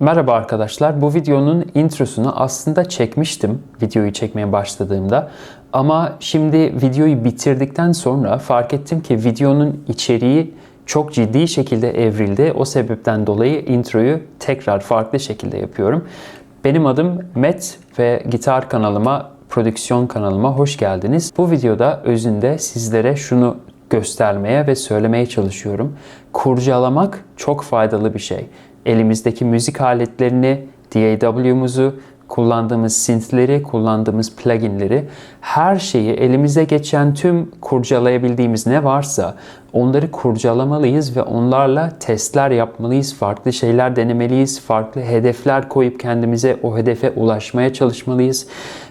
Merhaba arkadaşlar. Bu videonun introsunu aslında çekmiştim videoyu çekmeye başladığımda. Ama şimdi videoyu bitirdikten sonra fark ettim ki videonun içeriği çok ciddi şekilde evrildi. O sebepten dolayı introyu tekrar farklı şekilde yapıyorum. Benim adım Met ve gitar kanalıma, prodüksiyon kanalıma hoş geldiniz. Bu videoda özünde sizlere şunu göstermeye ve söylemeye çalışıyorum. Kurcalamak çok faydalı bir şey. Elimizdeki müzik aletlerini, DAW'muzu, kullandığımız synth'leri, kullandığımız pluginleri, her şeyi elimize geçen tüm kurcalayabildiğimiz ne varsa onları kurcalamalıyız ve onlarla testler yapmalıyız, farklı şeyler denemeliyiz, farklı hedefler koyup kendimize o hedefe ulaşmaya çalışmalıyız.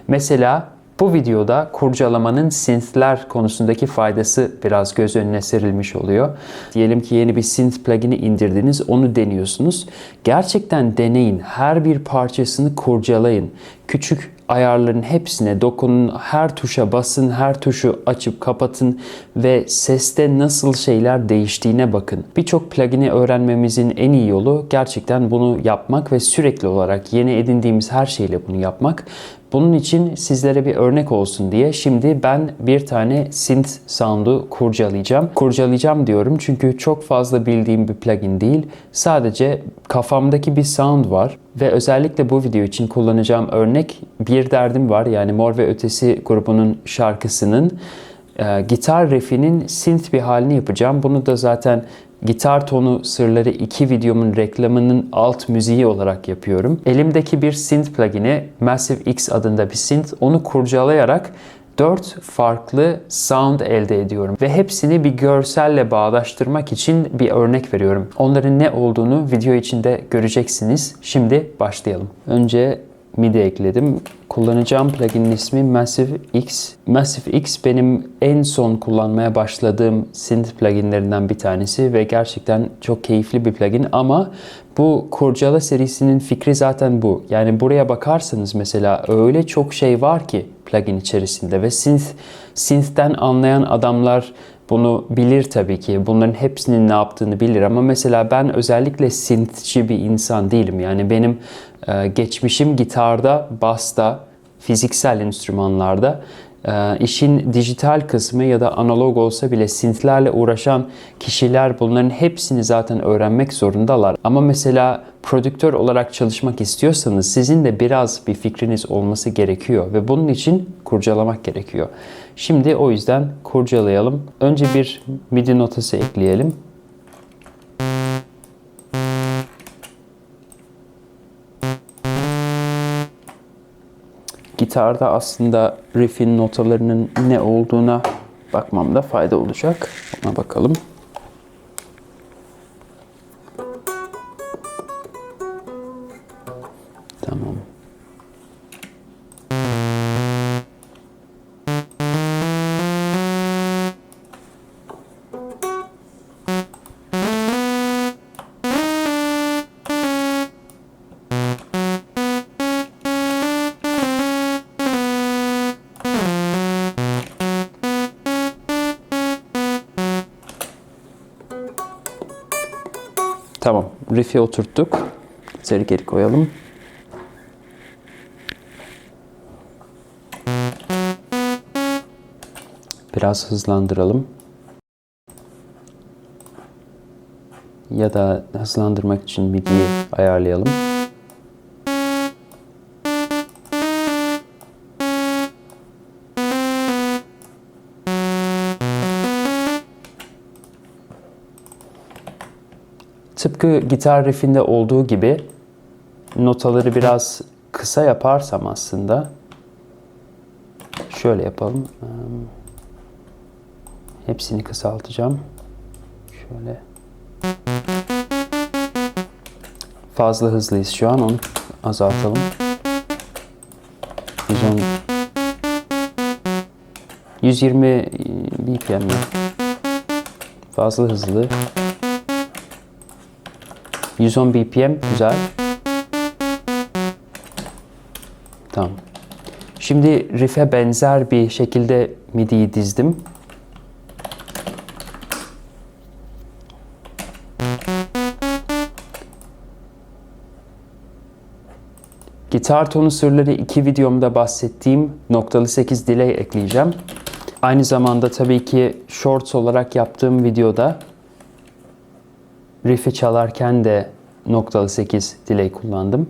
Mesela bu videoda kurcalamanın synthler konusundaki faydası biraz göz önüne serilmiş oluyor. Diyelim ki yeni bir synth plugin'i indirdiniz, onu deniyorsunuz. Gerçekten deneyin, her bir parçasını kurcalayın. Küçük ayarların hepsine dokunun, her tuşa basın, her tuşu açıp kapatın ve seste nasıl şeyler değiştiğine bakın. Birçok plugin'i öğrenmemizin en iyi yolu gerçekten bunu yapmak ve sürekli olarak yeni edindiğimiz her şeyle bunu yapmak. Bunun için sizlere bir örnek olsun diye şimdi ben bir tane synth sound'u kurcalayacağım. Kurcalayacağım diyorum çünkü çok fazla bildiğim bir plugin değil. Sadece kafamdaki bir sound var ve özellikle bu video için kullanacağım örnek Bir Derdim Var yani Mor ve Ötesi grubunun şarkısının e, gitar riffinin synth bir halini yapacağım. Bunu da zaten Gitar Tonu Sırları 2 videomun reklamının alt müziği olarak yapıyorum. Elimdeki bir synth plugin'i Massive X adında bir synth. Onu kurcalayarak 4 farklı sound elde ediyorum ve hepsini bir görselle bağdaştırmak için bir örnek veriyorum. Onların ne olduğunu video içinde göreceksiniz. Şimdi başlayalım. Önce MIDI ekledim. Kullanacağım pluginin ismi Massive X. Massive X benim en son kullanmaya başladığım synth pluginlerinden bir tanesi ve gerçekten çok keyifli bir plugin ama bu Kurcala serisinin fikri zaten bu. Yani buraya bakarsanız mesela öyle çok şey var ki plugin içerisinde ve synth synth'ten anlayan adamlar bunu bilir tabii ki. Bunların hepsinin ne yaptığını bilir ama mesela ben özellikle synthçi bir insan değilim. Yani benim geçmişim gitarda, basta, fiziksel enstrümanlarda e, işin dijital kısmı ya da analog olsa bile synthlerle uğraşan kişiler bunların hepsini zaten öğrenmek zorundalar. Ama mesela prodüktör olarak çalışmak istiyorsanız sizin de biraz bir fikriniz olması gerekiyor ve bunun için kurcalamak gerekiyor. Şimdi o yüzden kurcalayalım. Önce bir MIDI notası ekleyelim. Gitarda aslında riff'in notalarının ne olduğuna bakmamda fayda olacak. Ona bakalım. Riff'i oturttuk. Seri geri koyalım. Biraz hızlandıralım. Ya da hızlandırmak için MIDI'yi ayarlayalım. Tıpkı gitar riffinde olduğu gibi notaları biraz kısa yaparsam aslında şöyle yapalım. Hepsini kısaltacağım. Şöyle. Fazla hızlıyız şu an. Onu azaltalım. 110 120 BPM Fazla hızlı. 110 BPM güzel. Tamam. Şimdi riff'e benzer bir şekilde MIDI'yi dizdim. Gitar tonu sırları iki videomda bahsettiğim noktalı 8 delay ekleyeceğim. Aynı zamanda tabii ki shorts olarak yaptığım videoda riff'i çalarken de noktalı 8 delay kullandım.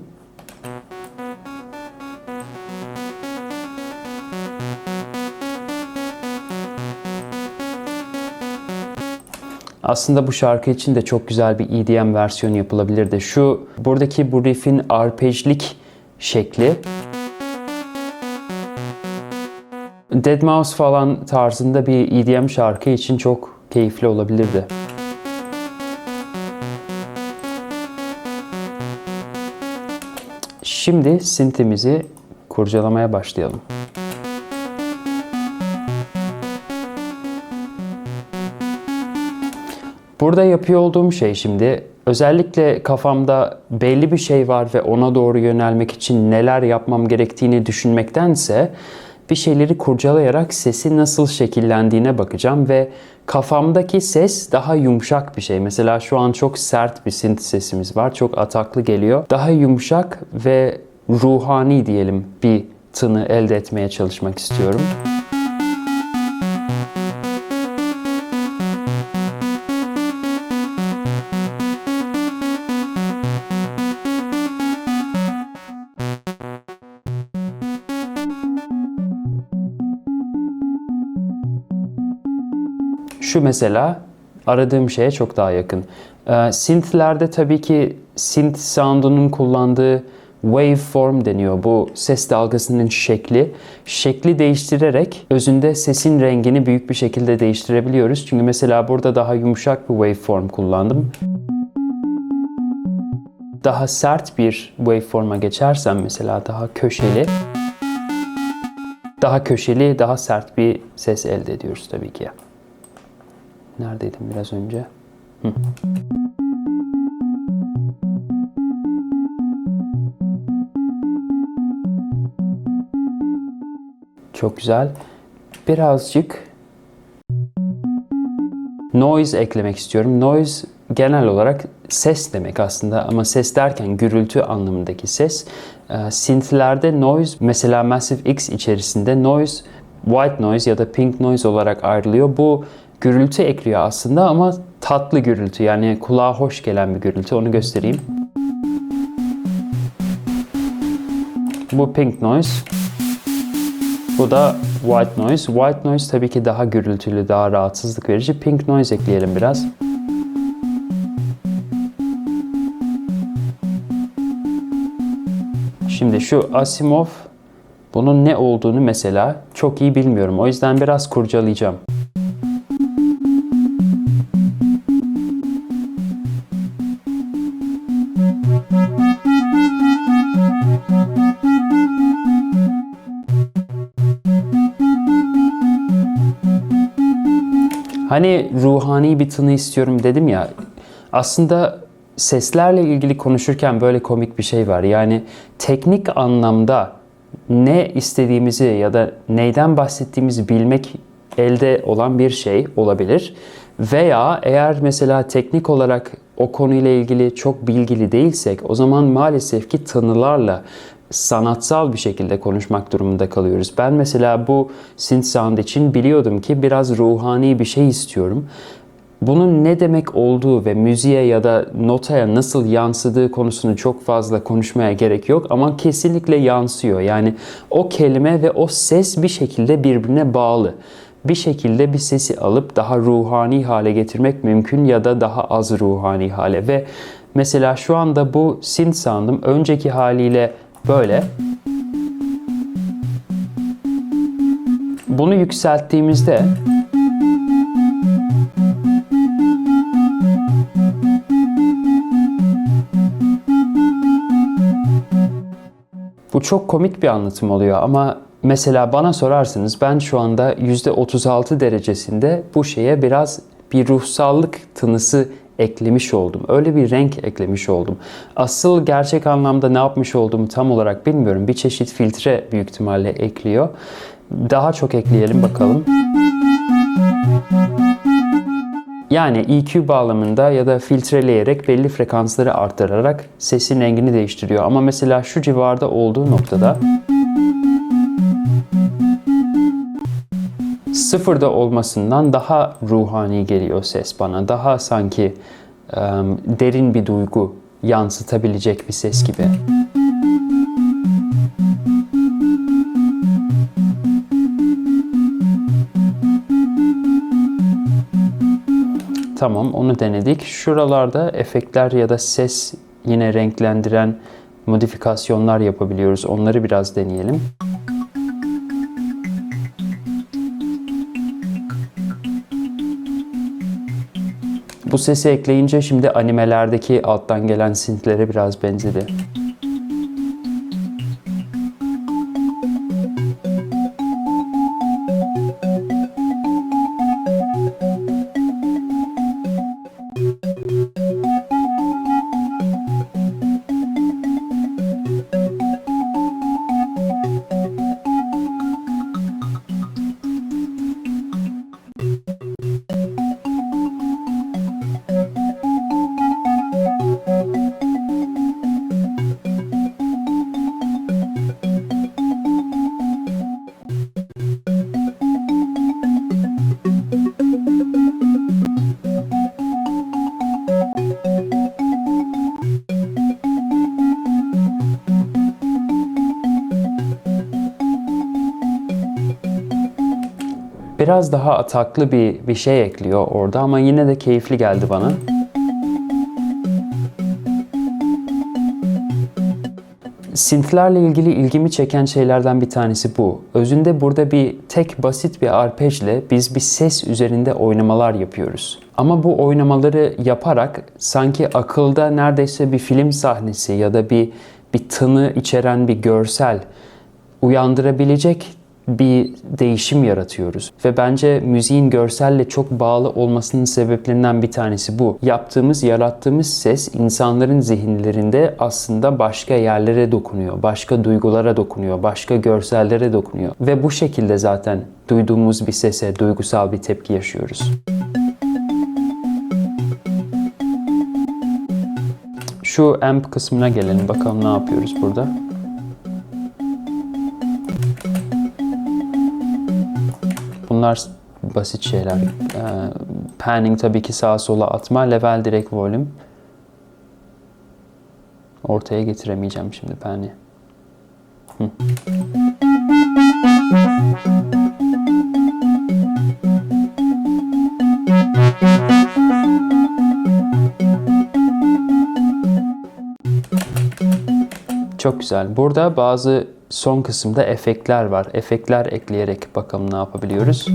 Aslında bu şarkı için de çok güzel bir EDM versiyonu yapılabilirdi. Şu buradaki bu riff'in arpejlik şekli Dead Mouse falan tarzında bir EDM şarkı için çok keyifli olabilirdi. Şimdi synth'imizi kurcalamaya başlayalım. Burada yapıyor olduğum şey şimdi özellikle kafamda belli bir şey var ve ona doğru yönelmek için neler yapmam gerektiğini düşünmektense bir şeyleri kurcalayarak sesi nasıl şekillendiğine bakacağım ve kafamdaki ses daha yumuşak bir şey. Mesela şu an çok sert bir synth sesimiz var. Çok ataklı geliyor. Daha yumuşak ve ruhani diyelim bir tını elde etmeye çalışmak istiyorum. Şu mesela aradığım şeye çok daha yakın. Ee, synth'lerde tabii ki synth sound'unun kullandığı waveform deniyor. Bu ses dalgasının şekli. Şekli değiştirerek özünde sesin rengini büyük bir şekilde değiştirebiliyoruz. Çünkü mesela burada daha yumuşak bir waveform kullandım. Daha sert bir waveform'a geçersem mesela daha köşeli daha köşeli, daha sert bir ses elde ediyoruz tabii ki. Neredeydim biraz önce? Hı. Çok güzel. Birazcık noise eklemek istiyorum. Noise genel olarak ses demek aslında ama ses derken gürültü anlamındaki ses. E, synth'lerde noise mesela Massive X içerisinde noise white noise ya da pink noise olarak ayrılıyor. Bu gürültü ekliyor aslında ama tatlı gürültü yani kulağa hoş gelen bir gürültü onu göstereyim. Bu pink noise. Bu da white noise. White noise tabii ki daha gürültülü, daha rahatsızlık verici. Pink noise ekleyelim biraz. Şimdi şu Asimov bunun ne olduğunu mesela çok iyi bilmiyorum. O yüzden biraz kurcalayacağım. Hani ruhani bir tını istiyorum dedim ya. Aslında seslerle ilgili konuşurken böyle komik bir şey var. Yani teknik anlamda ne istediğimizi ya da neyden bahsettiğimizi bilmek elde olan bir şey olabilir. Veya eğer mesela teknik olarak o konuyla ilgili çok bilgili değilsek o zaman maalesef ki tanılarla sanatsal bir şekilde konuşmak durumunda kalıyoruz. Ben mesela bu synth sound için biliyordum ki biraz ruhani bir şey istiyorum. Bunun ne demek olduğu ve müziğe ya da notaya nasıl yansıdığı konusunu çok fazla konuşmaya gerek yok ama kesinlikle yansıyor. Yani o kelime ve o ses bir şekilde birbirine bağlı. Bir şekilde bir sesi alıp daha ruhani hale getirmek mümkün ya da daha az ruhani hale ve mesela şu anda bu synth sound'um önceki haliyle böyle. Bunu yükselttiğimizde Bu çok komik bir anlatım oluyor ama mesela bana sorarsanız ben şu anda %36 derecesinde bu şeye biraz bir ruhsallık tınısı eklemiş oldum. Öyle bir renk eklemiş oldum. Asıl gerçek anlamda ne yapmış olduğumu tam olarak bilmiyorum. Bir çeşit filtre büyük ihtimalle ekliyor. Daha çok ekleyelim bakalım. Yani EQ bağlamında ya da filtreleyerek belli frekansları arttırarak sesin rengini değiştiriyor. Ama mesela şu civarda olduğu noktada sıfırda olmasından daha ruhani geliyor ses bana. Daha sanki em, derin bir duygu yansıtabilecek bir ses gibi. Tamam onu denedik. Şuralarda efektler ya da ses yine renklendiren modifikasyonlar yapabiliyoruz. Onları biraz deneyelim. Bu sesi ekleyince şimdi animelerdeki alttan gelen synth'lere biraz benzedi. Biraz daha ataklı bir, bir şey ekliyor orada ama yine de keyifli geldi bana. Synth'lerle ilgili ilgimi çeken şeylerden bir tanesi bu. Özünde burada bir tek basit bir arpejle biz bir ses üzerinde oynamalar yapıyoruz. Ama bu oynamaları yaparak sanki akılda neredeyse bir film sahnesi ya da bir bir tını içeren bir görsel uyandırabilecek bir değişim yaratıyoruz. Ve bence müziğin görselle çok bağlı olmasının sebeplerinden bir tanesi bu. Yaptığımız, yarattığımız ses insanların zihinlerinde aslında başka yerlere dokunuyor, başka duygulara dokunuyor, başka görsellere dokunuyor. Ve bu şekilde zaten duyduğumuz bir sese duygusal bir tepki yaşıyoruz. Şu amp kısmına gelelim bakalım ne yapıyoruz burada. Bunlar basit şeyler. Ee, panning tabii ki sağa sola atma. Level direkt volüm. Ortaya getiremeyeceğim şimdi pan'i. Hı. Çok güzel. Burada bazı son kısımda efektler var. Efektler ekleyerek bakalım ne yapabiliyoruz.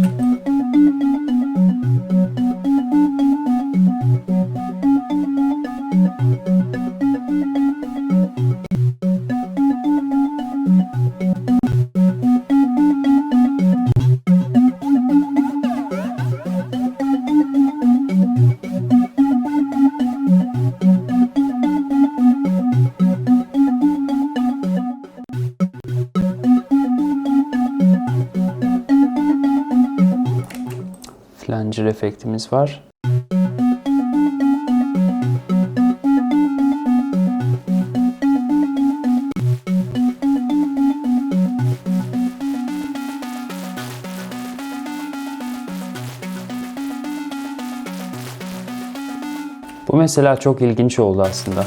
Efektimiz var. Bu mesela çok ilginç oldu aslında.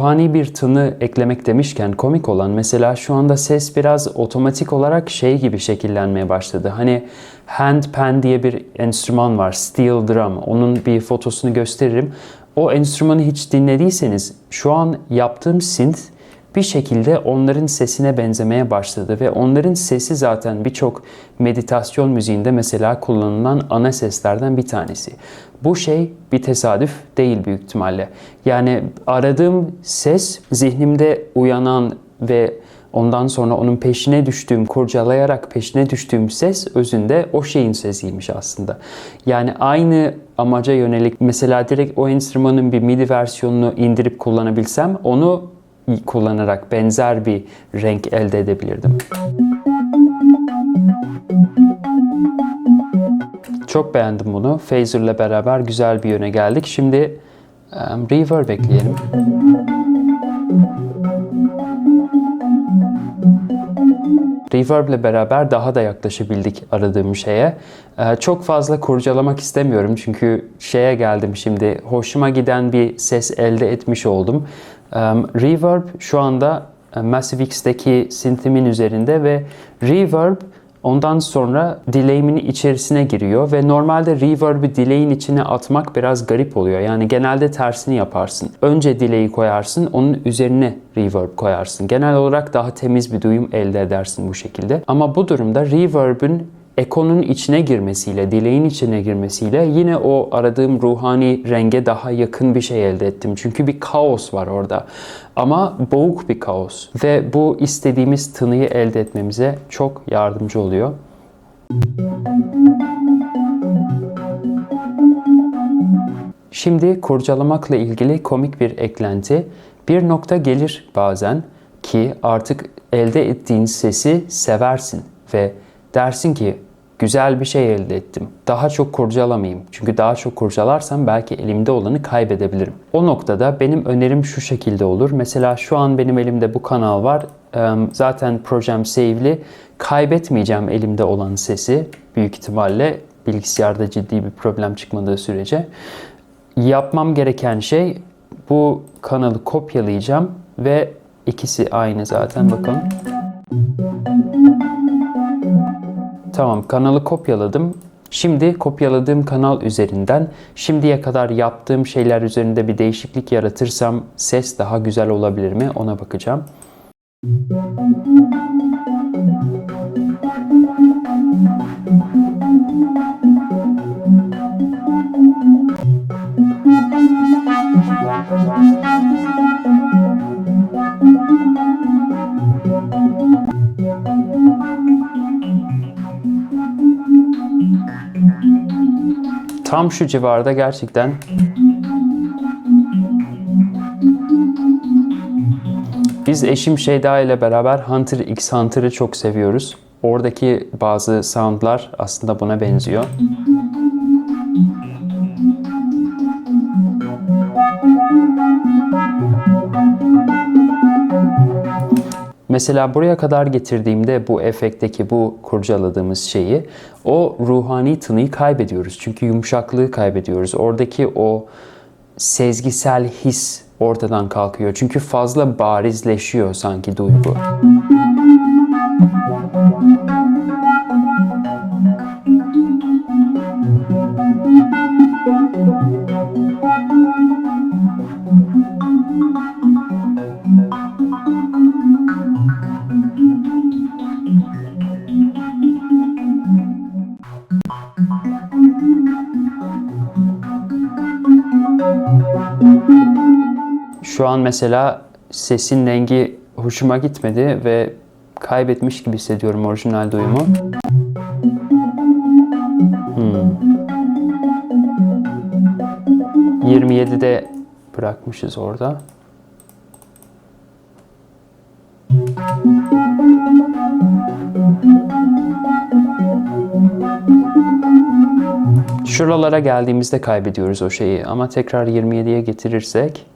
Ruhani bir tını eklemek demişken komik olan mesela şu anda ses biraz otomatik olarak şey gibi şekillenmeye başladı. Hani handpan diye bir enstrüman var. Steel drum. Onun bir fotosunu gösteririm. O enstrümanı hiç dinlediyseniz şu an yaptığım synth bir şekilde onların sesine benzemeye başladı ve onların sesi zaten birçok meditasyon müziğinde mesela kullanılan ana seslerden bir tanesi. Bu şey bir tesadüf değil büyük ihtimalle. Yani aradığım ses zihnimde uyanan ve ondan sonra onun peşine düştüğüm, kurcalayarak peşine düştüğüm ses özünde o şeyin sesiymiş aslında. Yani aynı amaca yönelik mesela direkt o enstrümanın bir MIDI versiyonunu indirip kullanabilsem onu kullanarak benzer bir renk elde edebilirdim. Çok beğendim bunu. Phaser'la beraber güzel bir yöne geldik. Şimdi um, reverb ekleyelim. Reverb ile beraber daha da yaklaşabildik aradığım şeye. Ee, çok fazla kurcalamak istemiyorum çünkü şeye geldim şimdi. Hoşuma giden bir ses elde etmiş oldum. Reverb şu anda e, Massive X'teki synthimin üzerinde ve Reverb Ondan sonra delay'imin içerisine giriyor ve normalde reverb'i delay'in içine atmak biraz garip oluyor. Yani genelde tersini yaparsın. Önce delay'i koyarsın, onun üzerine reverb koyarsın. Genel olarak daha temiz bir duyum elde edersin bu şekilde. Ama bu durumda reverb'ün ekonun içine girmesiyle, delay'in içine girmesiyle yine o aradığım ruhani renge daha yakın bir şey elde ettim. Çünkü bir kaos var orada. Ama boğuk bir kaos. Ve bu istediğimiz tınıyı elde etmemize çok yardımcı oluyor. Şimdi kurcalamakla ilgili komik bir eklenti. Bir nokta gelir bazen ki artık elde ettiğin sesi seversin ve dersin ki güzel bir şey elde ettim. Daha çok kurcalamayayım. Çünkü daha çok kurcalarsam belki elimde olanı kaybedebilirim. O noktada benim önerim şu şekilde olur. Mesela şu an benim elimde bu kanal var. Zaten projem save'li. Kaybetmeyeceğim elimde olan sesi büyük ihtimalle bilgisayarda ciddi bir problem çıkmadığı sürece. Yapmam gereken şey bu kanalı kopyalayacağım ve ikisi aynı zaten bakalım. Tamam kanalı kopyaladım. Şimdi kopyaladığım kanal üzerinden şimdiye kadar yaptığım şeyler üzerinde bir değişiklik yaratırsam ses daha güzel olabilir mi ona bakacağım. Tam şu civarda gerçekten Biz eşim Şeyda ile beraber Hunter X Hunter'ı çok seviyoruz. Oradaki bazı soundlar aslında buna benziyor. Mesela buraya kadar getirdiğimde bu efekteki bu kurcaladığımız şeyi o ruhani tınıyı kaybediyoruz. Çünkü yumuşaklığı kaybediyoruz. Oradaki o sezgisel his ortadan kalkıyor. Çünkü fazla barizleşiyor sanki duygu. Şu an mesela sesin rengi hoşuma gitmedi ve kaybetmiş gibi hissediyorum orijinal duyumu. Hmm. 27'de bırakmışız orada. Şuralara geldiğimizde kaybediyoruz o şeyi ama tekrar 27'ye getirirsek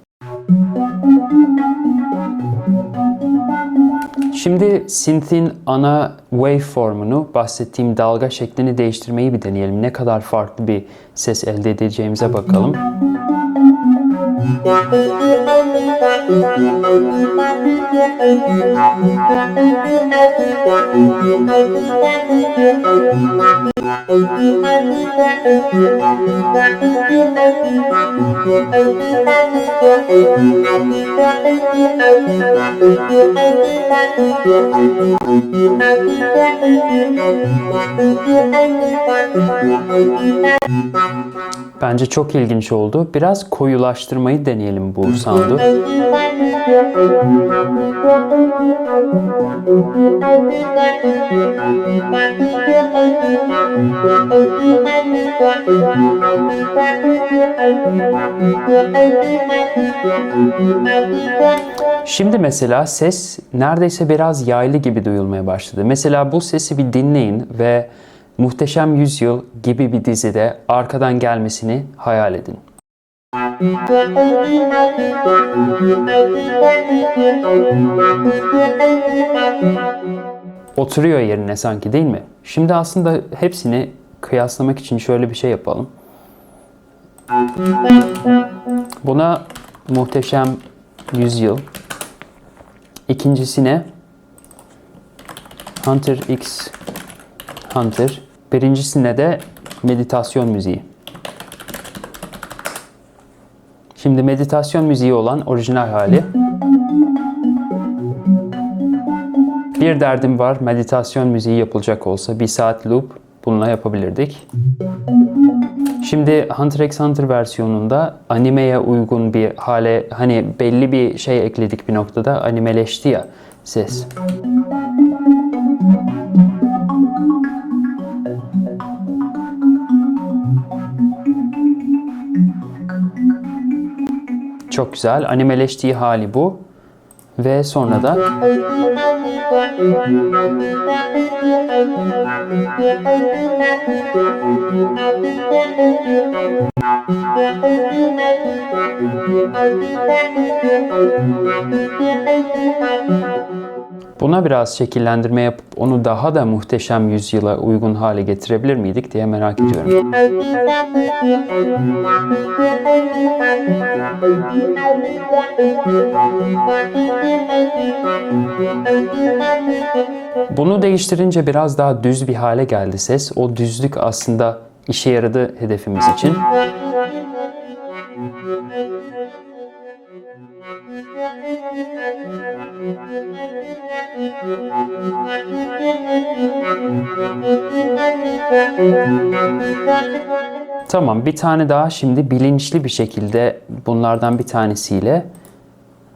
Şimdi synth'in ana waveformunu, bahsettiğim dalga şeklini değiştirmeyi bir deneyelim. Ne kadar farklı bir ses elde edeceğimize bakalım. Bence çok ilginç oldu. Biraz koyulaştırmayı deneyelim bu sound'u. Şimdi mesela ses neredeyse biraz yaylı gibi duyulmaya başladı. Mesela bu sesi bir dinleyin ve Muhteşem Yüzyıl gibi bir dizide arkadan gelmesini hayal edin. Oturuyor yerine sanki değil mi? Şimdi aslında hepsini kıyaslamak için şöyle bir şey yapalım. Buna Muhteşem Yüzyıl. İkincisine Hunter X Hunter. Birincisine de meditasyon müziği. Şimdi meditasyon müziği olan orijinal hali. Bir derdim var meditasyon müziği yapılacak olsa bir saat loop bununla yapabilirdik. Şimdi Hunter x Hunter versiyonunda animeye uygun bir hale hani belli bir şey ekledik bir noktada animeleşti ya ses. Çok güzel. Animeleştiği hali bu. Ve sonra da buna biraz şekillendirme yapıp onu daha da muhteşem yüzyıla uygun hale getirebilir miydik diye merak ediyorum. Bunu değiştirince biraz daha düz bir hale geldi ses. O düzlük aslında işe yaradı hedefimiz için. Tamam bir tane daha şimdi bilinçli bir şekilde bunlardan bir tanesiyle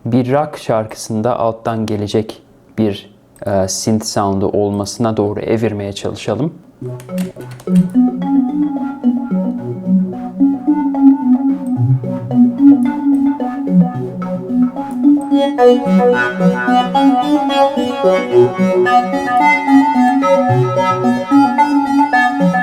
bir rock şarkısında alttan gelecek bir e, synth sound'u olmasına doğru evirmeye çalışalım.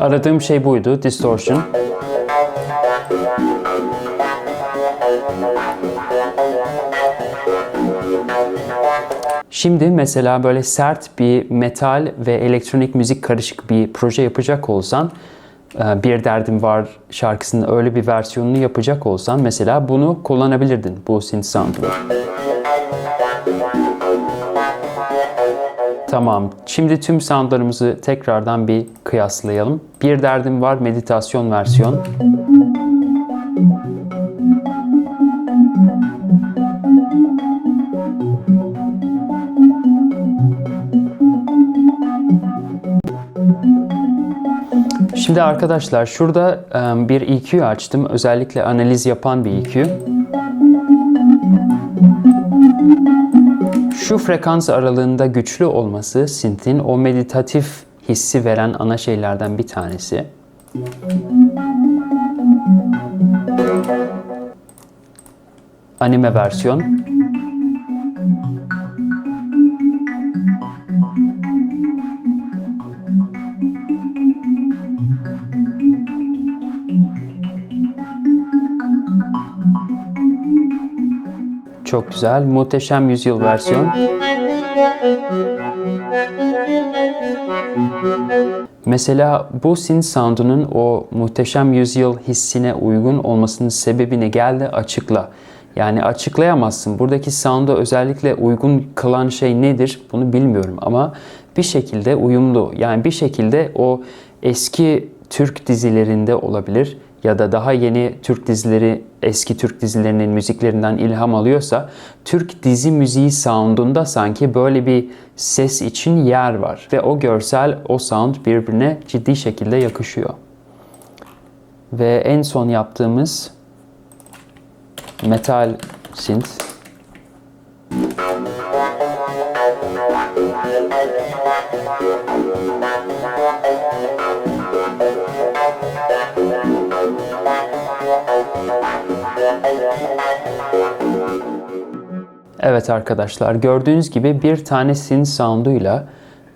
Aradığım şey buydu, distortion. Şimdi mesela böyle sert bir metal ve elektronik müzik karışık bir proje yapacak olsan, e, Bir Derdim Var şarkısının öyle bir versiyonunu yapacak olsan mesela bunu kullanabilirdin bu synth sound'u. Tamam. Şimdi tüm soundlarımızı tekrardan bir kıyaslayalım. Bir derdim var meditasyon versiyon. Şimdi arkadaşlar şurada bir EQ açtım. Özellikle analiz yapan bir EQ. Şu frekans aralığında güçlü olması synth'in o meditatif hissi veren ana şeylerden bir tanesi. Anime versiyon. Çok güzel. Muhteşem Yüzyıl versiyon. Mesela bu synth sound'unun o muhteşem yüzyıl hissine uygun olmasının sebebini geldi açıkla. Yani açıklayamazsın. Buradaki sound'a özellikle uygun kılan şey nedir bunu bilmiyorum ama bir şekilde uyumlu. Yani bir şekilde o eski Türk dizilerinde olabilir ya da daha yeni Türk dizileri eski Türk dizilerinin müziklerinden ilham alıyorsa Türk dizi müziği sound'unda sanki böyle bir ses için yer var ve o görsel o sound birbirine ciddi şekilde yakışıyor. Ve en son yaptığımız metal synth Evet arkadaşlar gördüğünüz gibi bir tane synth sound'uyla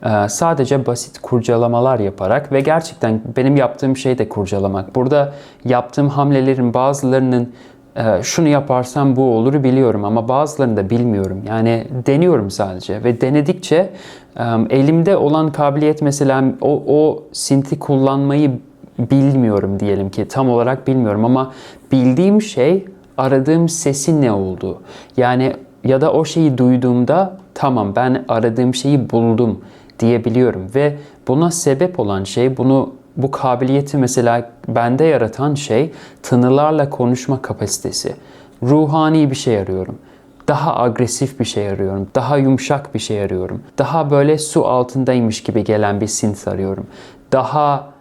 e, sadece basit kurcalamalar yaparak ve gerçekten benim yaptığım şey de kurcalamak. Burada yaptığım hamlelerin bazılarının e, şunu yaparsam bu olur biliyorum ama bazılarını da bilmiyorum. Yani deniyorum sadece ve denedikçe e, elimde olan kabiliyet mesela o, o synth'i kullanmayı bilmiyorum diyelim ki tam olarak bilmiyorum ama bildiğim şey aradığım sesin ne olduğu. Yani ya da o şeyi duyduğumda tamam ben aradığım şeyi buldum diyebiliyorum ve buna sebep olan şey bunu bu kabiliyeti mesela bende yaratan şey tınılarla konuşma kapasitesi. Ruhani bir şey arıyorum. Daha agresif bir şey arıyorum. Daha yumuşak bir şey arıyorum. Daha böyle su altındaymış gibi gelen bir synth arıyorum. Daha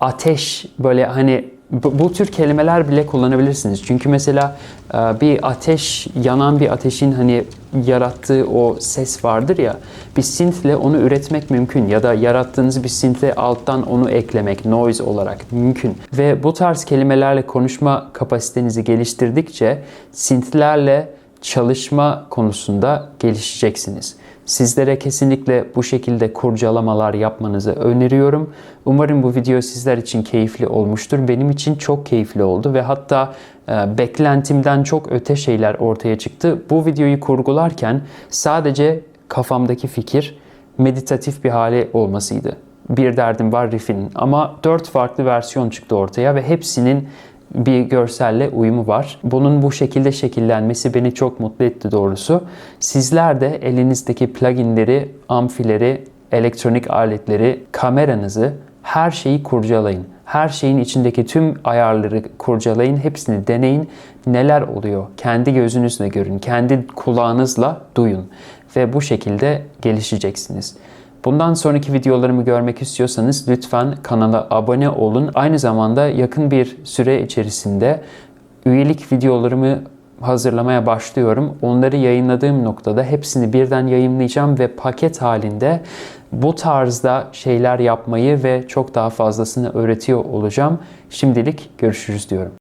ateş böyle hani bu, tür kelimeler bile kullanabilirsiniz. Çünkü mesela e, bir ateş, yanan bir ateşin hani yarattığı o ses vardır ya, bir synth onu üretmek mümkün ya da yarattığınız bir synth'e alttan onu eklemek noise olarak mümkün. Ve bu tarz kelimelerle konuşma kapasitenizi geliştirdikçe synth'lerle çalışma konusunda gelişeceksiniz. Sizlere kesinlikle bu şekilde kurcalamalar yapmanızı öneriyorum. Umarım bu video sizler için keyifli olmuştur. Benim için çok keyifli oldu ve hatta e, beklentimden çok öte şeyler ortaya çıktı. Bu videoyu kurgularken sadece kafamdaki fikir meditatif bir hale olmasıydı. Bir derdim var riff'in ama dört farklı versiyon çıktı ortaya ve hepsinin bir görselle uyumu var. Bunun bu şekilde şekillenmesi beni çok mutlu etti doğrusu. Sizler de elinizdeki pluginleri, amfileri, elektronik aletleri, kameranızı, her şeyi kurcalayın. Her şeyin içindeki tüm ayarları kurcalayın, hepsini deneyin. Neler oluyor? Kendi gözünüzle görün, kendi kulağınızla duyun ve bu şekilde gelişeceksiniz. Bundan sonraki videolarımı görmek istiyorsanız lütfen kanala abone olun. Aynı zamanda yakın bir süre içerisinde üyelik videolarımı hazırlamaya başlıyorum. Onları yayınladığım noktada hepsini birden yayınlayacağım ve paket halinde bu tarzda şeyler yapmayı ve çok daha fazlasını öğretiyor olacağım. Şimdilik görüşürüz diyorum.